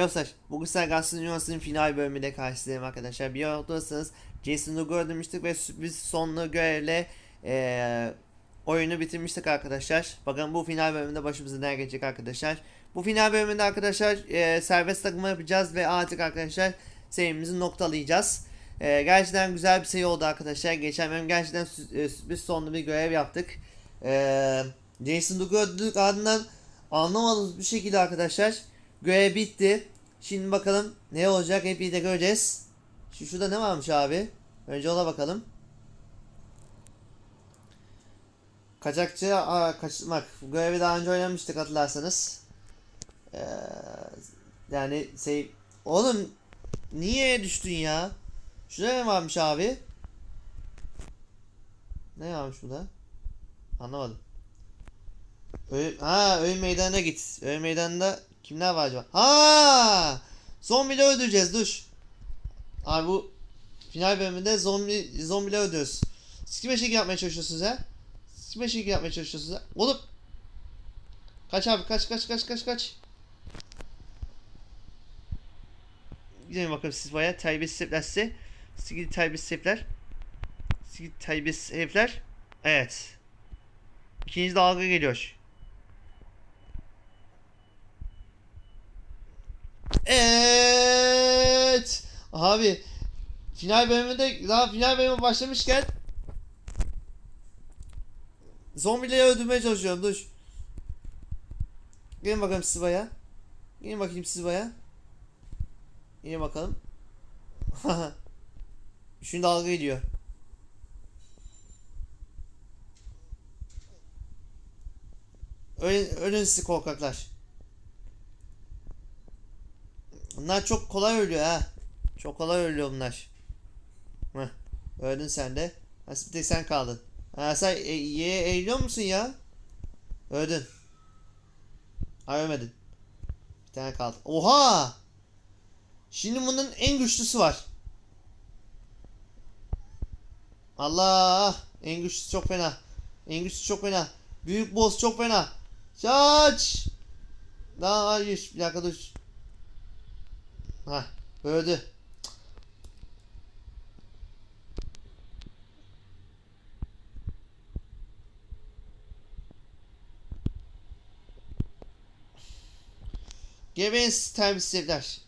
Bugün sizler Gazeteci Üniversitesi'nin final bölümünde karşınızdayım arkadaşlar. Bir oradasınız. Jason Lugo demiştik ve sürpriz sonlu görevle eee, oyunu bitirmiştik arkadaşlar. Bakın bu final bölümünde başımıza ne gelecek arkadaşlar. Bu final bölümünde arkadaşlar eee, serbest takımı yapacağız ve artık arkadaşlar serimizi noktalayacağız. Eee, gerçekten güzel bir seri oldu arkadaşlar. Geçen bölüm gerçekten sürpriz sonlu bir görev yaptık. Eee Jason Lugo öldürdük ardından anlamadığımız bir şekilde arkadaşlar Görev bitti. Şimdi bakalım ne olacak hep birlikte göreceğiz. Şu şurada ne varmış abi? Önce ona bakalım. Kaçakçı aa, kaçırmak. Bu görevi daha önce oynamıştık hatırlarsanız. Ee, yani şey... Oğlum niye düştün ya? Şurada ne varmış abi? Ne varmış burada? Anlamadım. Öyle, ha ölüm meydanına git. Ölüm meydanında kimler var acaba? Ha! Zombileri öldüreceğiz dur. Abi bu final bölümünde zombi zombileri öldürüyoruz. Siz kime şekil yapmaya çalışıyorsunuz ha? Siz kime şekil yapmaya çalışıyorsunuz ha? Oğlum! Kaç abi kaç kaç kaç kaç kaç. Gidelim bakalım siz baya terbiyesiz herifler size. Siz gidin terbiyesiz herifler. Siz terbiyesiz herifler. Evet. İkinci dalga geliyor. Evet. Abi final bölümünde daha final bölümü başlamışken zombileri öldürmeye çalışıyorum dur. Gelin bakalım siz baya. Gelin bakayım siz baya. Gelin bakalım. Şimdi dalga gidiyor. Ölün, ölün sizi korkaklar. Bunlar çok kolay ölüyor ha. Çok kolay ölüyor bunlar. Heh. Öldün sen de. Bir tek sen kaldın. Ha, sen e, ye eğiliyor musun ya? Öldün. Ha ölmedin. Bir tane kaldı. Oha! Şimdi bunun en güçlüsü var. Allah! En güçlüsü çok fena. En güçlüsü çok fena. Büyük boss çok fena. Kaç! Daha hayır. Bir dakika dur. Ha, öldü. Geberin terbiyesizler.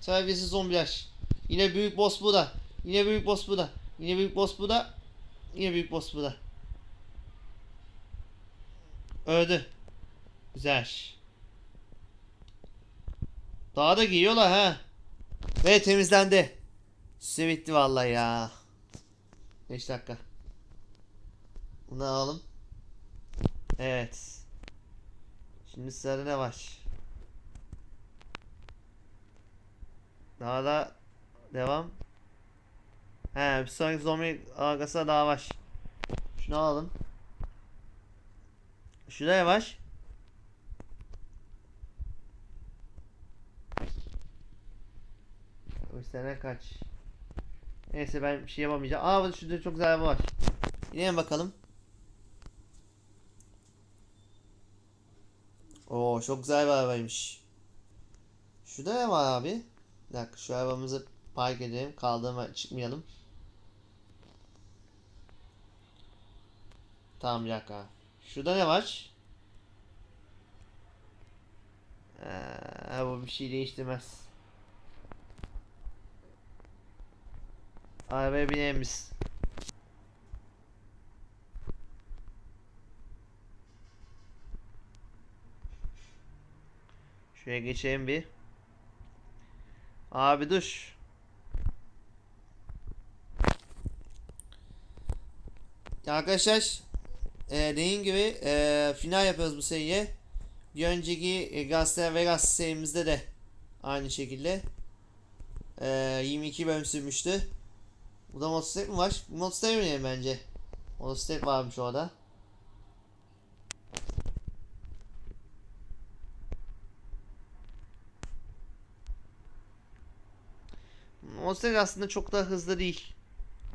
Terbiyesiz zombiler. Yine büyük boss bu da. Yine büyük boss bu da. Yine büyük boss bu da. Yine büyük boss bu da. Öldü. Güzel. Daha da giyiyorlar ha. Ve temizlendi. Süre bitti vallahi ya. 5 dakika. Bunu alalım. Evet. Şimdi sırada ne var? Daha da devam. He bir sonraki zombi arkasına daha var. Şunu alalım. Şuraya var? O sene kaç? Neyse ben bir şey yapamayacağım. Aa şurada çok güzel var. İnelim bakalım. Oo çok güzel bir arabaymış. Şurada ne var abi? Bir dakika şu arabamızı park edelim. Kaldırma çıkmayalım. Tamam bir dakika. Şurada ne var? Ee, bu bir şey değiştirmez. Arabaya binelim biz. Şuraya geçelim bir. Abi dur. Arkadaşlar e, dediğim gibi e, final yapıyoruz bu seriye. Bir önceki e, Gazete Vegas serimizde de aynı şekilde e, 22 bölüm sürmüştü. Bu da motosiklet mi var? Motosiklet mi bence? Motosiklet varmış orada. Motosiklet aslında çok da hızlı değil.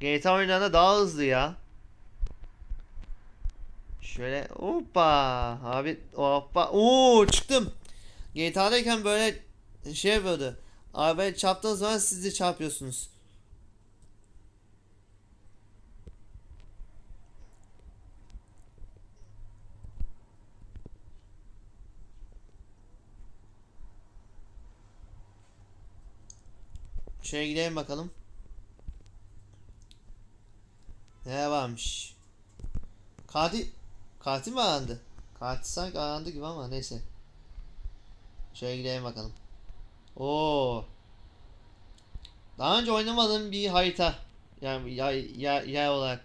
GTA oyunlarında daha hızlı ya. Şöyle hoppa abi hoppa. Oo çıktım. GTA'dayken böyle şey yapıyordu. Arabayı çarptığınız zaman siz de çarpıyorsunuz. Şöyle gidelim bakalım. Ne varmış? Katil Katil mi arandı? Katil sanki arandı gibi ama neyse. Şöyle gidelim bakalım. Oo. Daha önce oynamadığım bir harita. Yani yer, yer, yer olarak.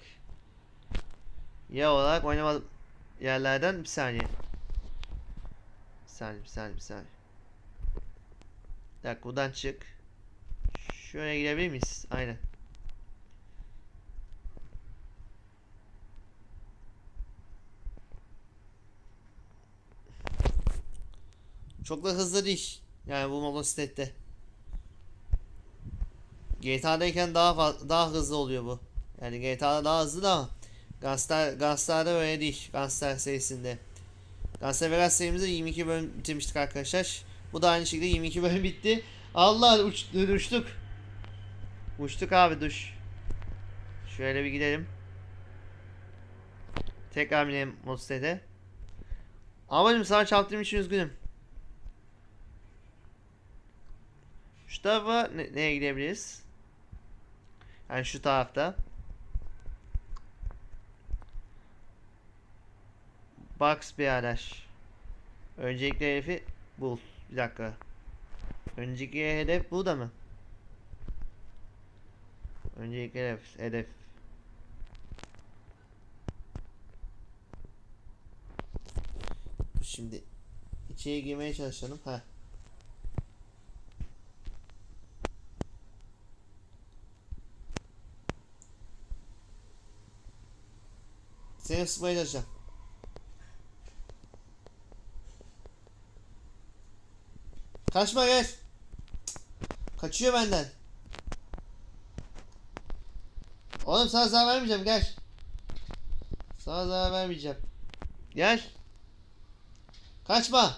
Yer olarak oynamadım yerlerden bir saniye. Bir saniye, bir saniye, bir saniye. Bir dakika buradan çık. Şöyle gidebilir miyiz? Aynen. Çok da hızlı değil. Yani bu motosiklette. GTA'dayken daha daha hızlı oluyor bu. Yani GTA'da daha hızlı da Gunstar, Gunstar'da öyle değil. Gunstar serisinde. Gunstar Vegas serimizde 22 bölüm bitirmiştik arkadaşlar. Bu da aynı şekilde 22 bölüm bitti. Allah uç, uçtuk. Uçtuk abi duş. Şöyle bir gidelim. Tekrar binelim motosiklete. Amacım sana çarptığım için üzgünüm. Şu tarafa ne- neye gidebiliriz? Yani şu tarafta. Box bir araç. Öncelikle hedefi bul. Bir dakika. Önceki hedef bu da mı? Öncelikli hedef. Hedef. Şimdi içeri girmeye çalışalım. Ha. Seni ısıtmaya çalışacağım. Kaçma gel. Kaçıyor benden. Oğlum sana zarar vermeyeceğim gel. Sana zarar vermeyeceğim. Gel. Kaçma.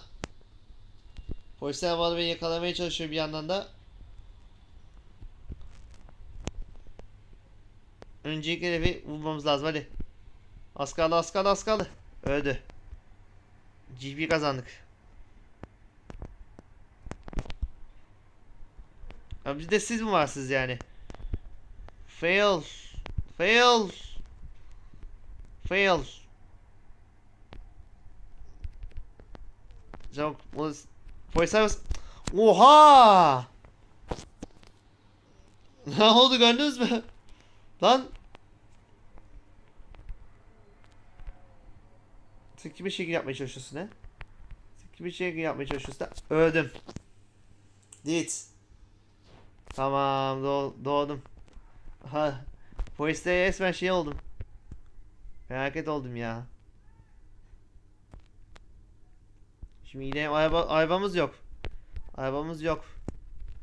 Polisler bu beni yakalamaya çalışıyor bir yandan da. Öncelikle hedefi bulmamız lazım hadi. Az kaldı az kaldı az kaldı. Öldü. GP kazandık. Abi bir de siz mi varsınız yani? Fail. Fail. Fail. Çok Polis service. Oha! Ne oldu gördünüz mü? Lan Sen kime şekil yapmaya çalışıyorsun he? Sen kime şekil yapmaya çalışıyorsun da? Öldüm. Dit. Tamam doğ doğdum. Ha. Poliste resmen şey oldum. Felaket oldum ya. Şimdi yine araba, arabamız yok. Arabamız yok.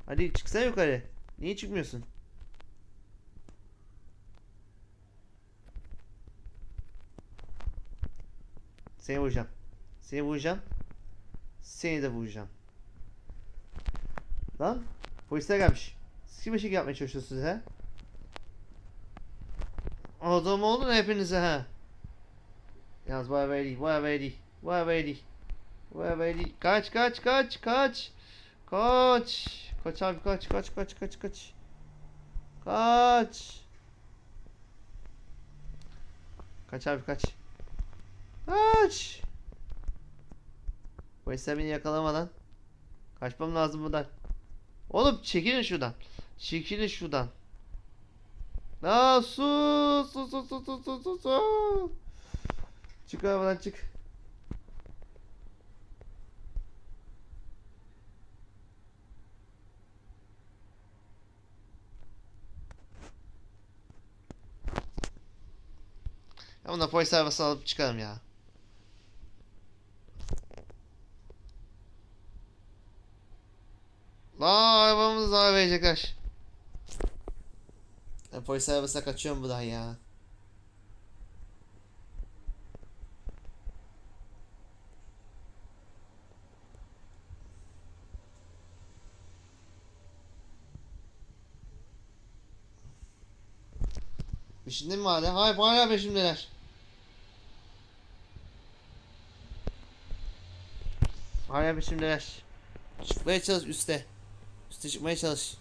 Hadi çıksana yukarı. Niye çıkmıyorsun? Seni vuracağım. Seni vuracağım. Seni de vuracağım. Lan polisler gelmiş. Siz kime şekil yapmaya çalışıyorsunuz he? Adam olun hepinize ha. Yalnız arabaya değil, bu arabaya değil. Bu arabaya değil. Kaç kaç kaç kaç. Kaç. Kaç abi kaç kaç kaç kaç kaç. Kaç. Kaç abi kaç. Kaç. Polisler beni yakalamadan. Kaçmam lazım buradan. Oğlum çekilin şuradan. Çekilin şuradan. Aa su su su su su su su su. Çık arabadan çık. Ya buna polis arabası alıp çıkarım ya. Aa arabamızı zarar verecekler. Ben polis arabasına kaçıyorum buradan ya. Peşinde mi hala? Hayır hala peşimdeler. Hala peşimdeler. Çıkmaya çalış üste. Üste çıkmaya çalış.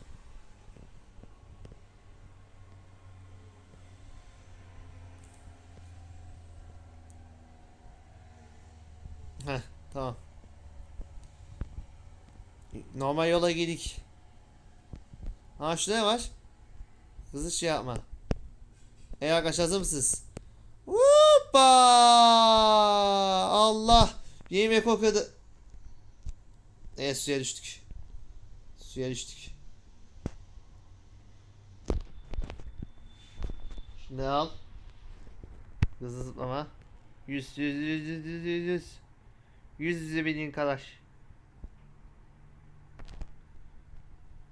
Tamam. Normal yola girdik. Ha şurada ne var? Hızlı şey yapma. Ey arkadaşlar hazır mısınız? Hoppa! Allah! Yemek kokuyordu. Evet suya düştük. Suya düştük. Şunu al. Hızlı zıplama. 100 100 100 100 100 100 100 100 yüzü bildiğin kadar.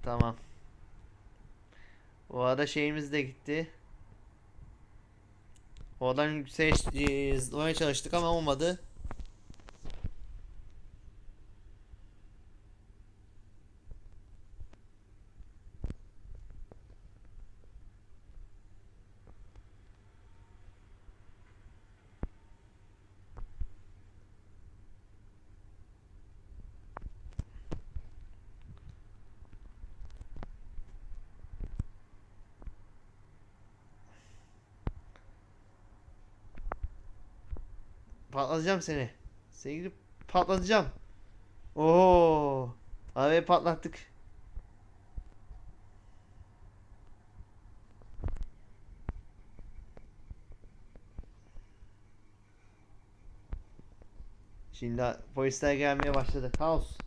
Tamam. O arada şeyimiz de gitti. Oradan yüksek e, zıplamaya çalıştık ama olmadı. Patlatacağım seni. Gidip patlatacağım. Oo. Abi patlattık. Şimdi polisler gelmeye başladı. Kaos.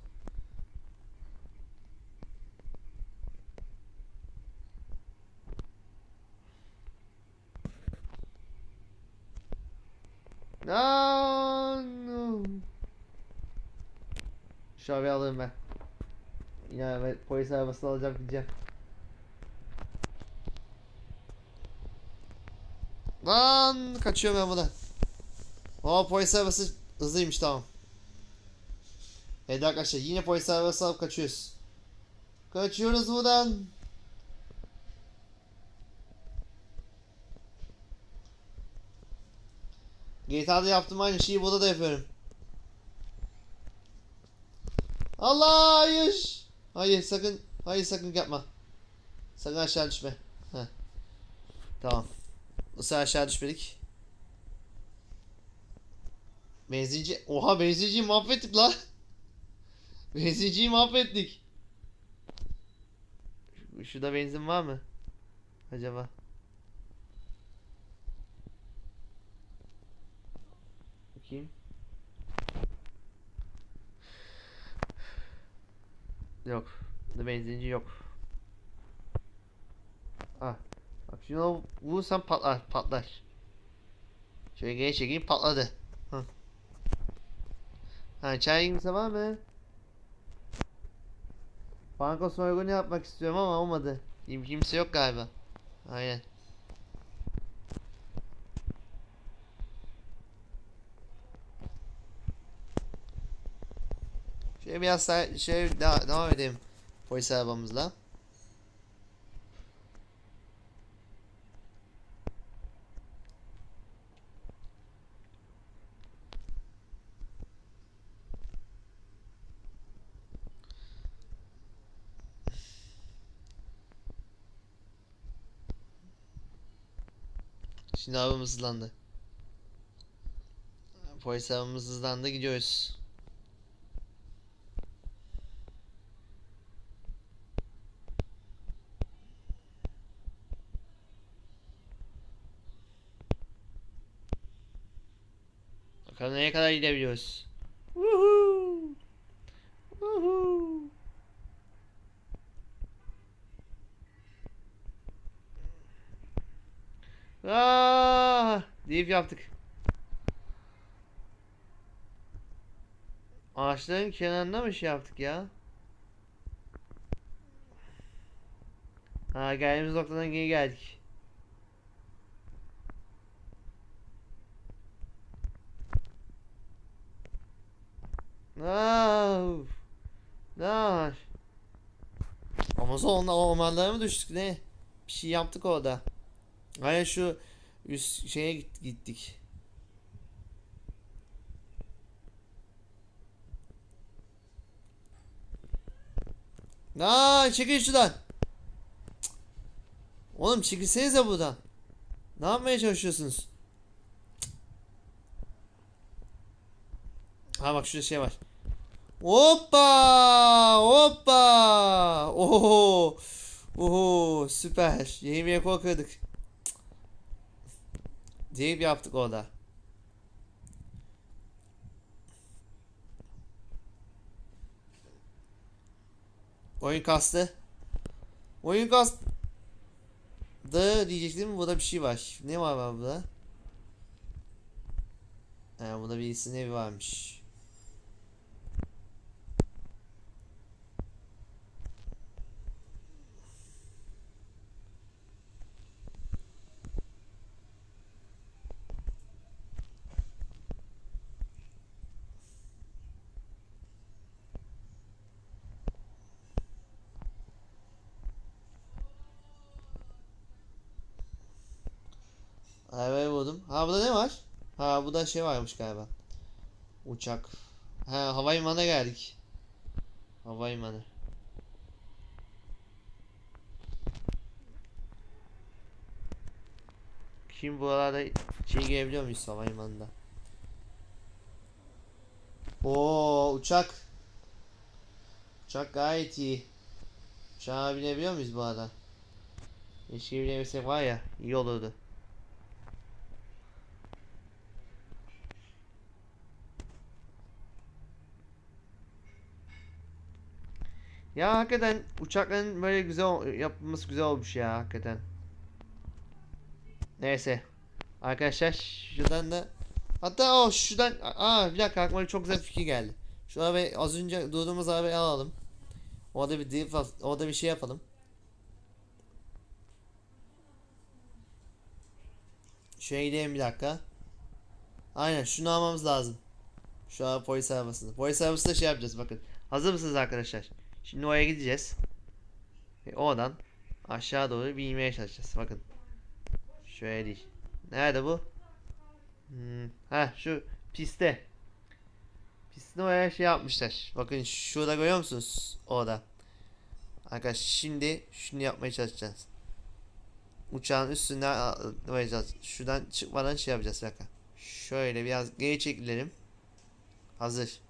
No. Şu abi alayım ben. Yine ben polis arabası alacağım gideceğim. Lan kaçıyorum ben buradan. Aa polis arabası hızlıymış tamam. Evet arkadaşlar yine polis arabası alıp kaçıyoruz. Kaçıyoruz buradan. GTA'da yaptığım aynı şeyi burada da yapıyorum. Allah hayır. Hayır sakın. Hayır sakın yapma. Sakın aşağı düşme. Heh. Tamam. Sefer aşağı düşmedik. Benzinci. Oha benzinciyi mahvettik la. Benzinciyi mahvettik. Şu- Şurada benzin var mı? Acaba? Bakayım. Yok. Burada benzinci yok. Ah. Bak şunu vursam patlar. Patlar. Şöyle geri çekeyim patladı. Hı. Ha çay kimse mı? Banka soygunu yapmak istiyorum ama olmadı. Kim kimse yok galiba. Aynen. Şöyle biraz daha şey daha devam edelim polis arabamızla. Şimdi arabamız hızlandı. Polis arabamız hızlandı gidiyoruz. Nereye kadar gidebiliyoruz. Woohoo! Woohoo! Ah, deyip yaptık. Ağaçların kenarında mı şey yaptık ya? Ha geldiğimiz noktadan geri geldik. Ah, ne var? Amazon ormanlara mı düştük ne? Bir şey yaptık orada. Hayır şu üst şeye git- gittik. Aa çekil şuradan. Cık. Oğlum çekilsenize buradan. Ne yapmaya çalışıyorsunuz? Cık. Ha bak şurada şey var. Hoppa! Hoppa! Oho! Oho! Süper. Bir kırdık. Cık. Deyip yaptık orada. Oyun kastı. Oyun kastı diyecektim burada bir şey var. Ne var burada? He burada birisinin evi varmış. Arabayı Ha burada ne var? Ha burada şey varmış galiba. Uçak. Ha havalimanına geldik. Havalimanı. Şimdi buralarda şey girebiliyor muyuz havalimanında? Oo uçak. Uçak gayet iyi. Uçağa binebiliyor muyuz bu arada? Keşke binebilsek var ya iyi olurdu. Ya hakikaten uçakların böyle güzel yapılması güzel olmuş ya hakikaten. Neyse. Arkadaşlar şuradan da hatta o şuradan aa bir dakika aklıma çok güzel fikir geldi. Şu arabayı az önce durduğumuz arabayı alalım. Orada bir at- orada bir şey yapalım. Şuraya gidelim bir dakika. Aynen şunu almamız lazım. Şu an polis arabasını. Polis arabasında şey yapacağız bakın. Hazır mısınız arkadaşlar? Şimdi oraya gideceğiz. Ve oradan aşağı doğru bir inmeye çalışacağız. Bakın. Şöyle değil. Nerede bu? Hmm. Ha şu piste. Pistin oraya şey yapmışlar. Bakın şurada görüyor musunuz? Orada. Arkadaşlar şimdi şunu yapmaya çalışacağız. Uçağın üstünden atlayacağız. Şuradan çıkmadan şey yapacağız. Bir dakika. Şöyle biraz geri çekilelim. Hazır.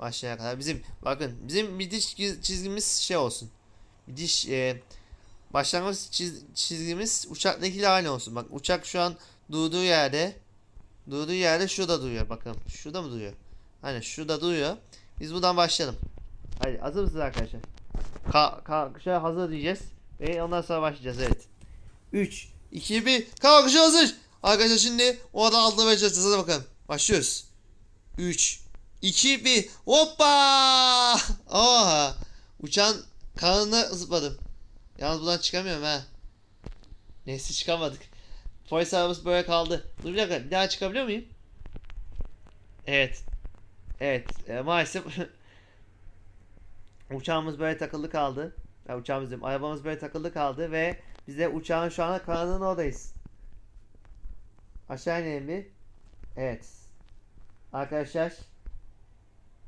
Aşağıya kadar. Bizim bakın bizim çiz- çizgimiz şey olsun. Bir diş e, başlangıç çiz- çizgimiz uçaktakiyle aynı olsun. Bak uçak şu an durduğu yerde durduğu yerde şurada duruyor bakın. Şurada mı duruyor? Hani şurada duruyor. Biz buradan başlayalım. Hadi hazır mısınız arkadaşlar? Ka kalkışa hazır diyeceğiz. Ve ondan sonra başlayacağız evet. 3 2 1 kalkışa hazır. Arkadaşlar şimdi oradan atlamaya çalışacağız. Hadi bakalım. Başlıyoruz. 3 2 1 Hoppa! Oha! Uçağın kanını zıpladım. Yalnız buradan çıkamıyorum ha. Neyse çıkamadık. Polis arabası böyle kaldı. Dur bir dakika bir daha çıkabiliyor muyum? Evet. Evet e, maalesef uçağımız böyle takıldı kaldı. Ya uçağımız diyorum arabamız böyle takıldı kaldı ve biz de uçağın şu anda kanadının oradayız. Aşağı inelim bir. Evet. Arkadaşlar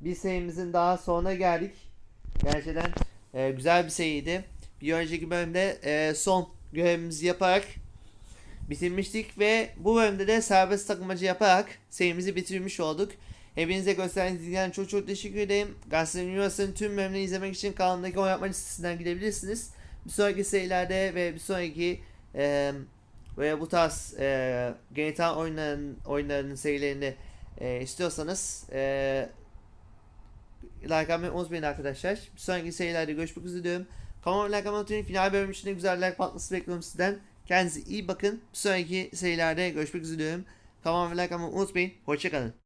bir serimizin daha sonuna geldik. Gerçekten e, güzel bir seriydi. Bir önceki bölümde e, son görevimizi yaparak bitirmiştik ve bu bölümde de serbest takılmacı yaparak serimizi bitirmiş olduk. Hepinize gösterdiğiniz için çok çok teşekkür ederim. Gazete Üniversitesi'nin tüm bölümlerini izlemek için kanalındaki oynatma listesinden gidebilirsiniz. Bir sonraki serilerde ve bir sonraki e, ve bu tarz e, GTA oyunların, oyunlarının serilerini e, istiyorsanız e, like atmayı unutmayın arkadaşlar. Bir sonraki serilerde görüşmek üzere diyorum. Kanalıma like atmayı unutmayın. Final bölüm için de güzel like patlaması bekliyorum sizden. Kendinize iyi bakın. Bir sonraki serilerde görüşmek üzere diyorum. Kanalıma like atmayı unutmayın. Hoşçakalın.